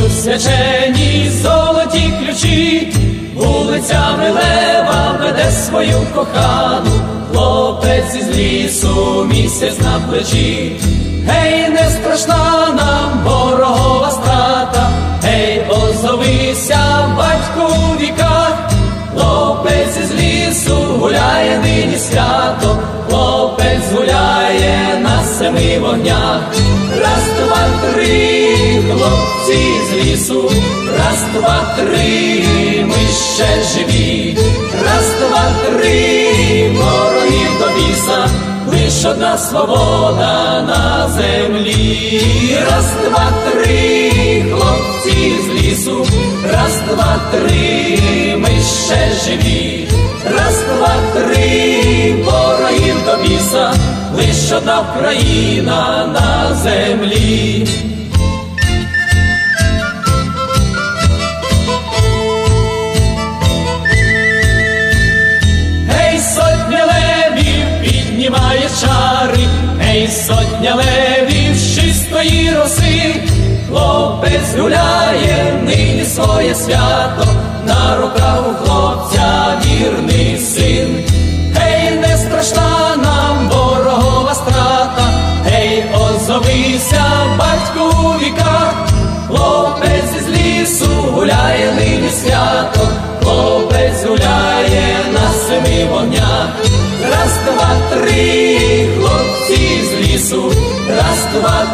свячені золоті ключі, вулицями лева веде свою кохану, хлопець із лісу місяць на плечі. Гей, не страшна нам ворогова страта, гей, озовися, батьку у віках, хлопець із лісу гуляє нині свято, хлопець гуляє на семи вогнях. Хлопці з лісу, раз, два, три, ми ще живі, раз, два, три, ворогів до біса, лиш одна свобода на землі, раз, два, три, хлопці з лісу, раз, два, три, ми ще живі, раз, два, три, ворогів до біса, лиш одна Україна на землі. Левів з чистої роси, хлопець гуляє нині своє свято, на руках у хлопця вірний син. Гей, не страшна нам ворогова страта, гей, озовися, батьку у віках, хлопець із лісу гуляє нині свято,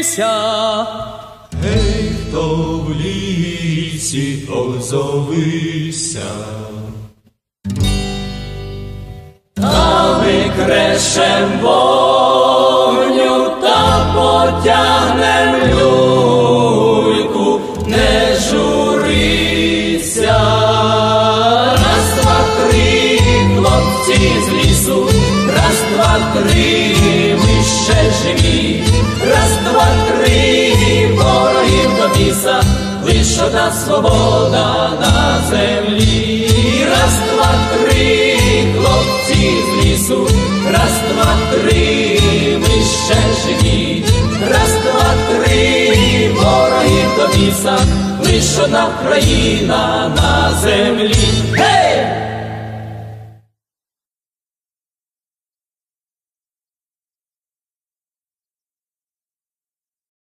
озовися, Гей, хто в лісі озовися, Та викрешем вогню лиш та свобода на землі, раз, два, три, хлопці з лісу, раз, два, три, ми ще живі, раз, два, три, ворогів до біса, лиш одна Україна на землі.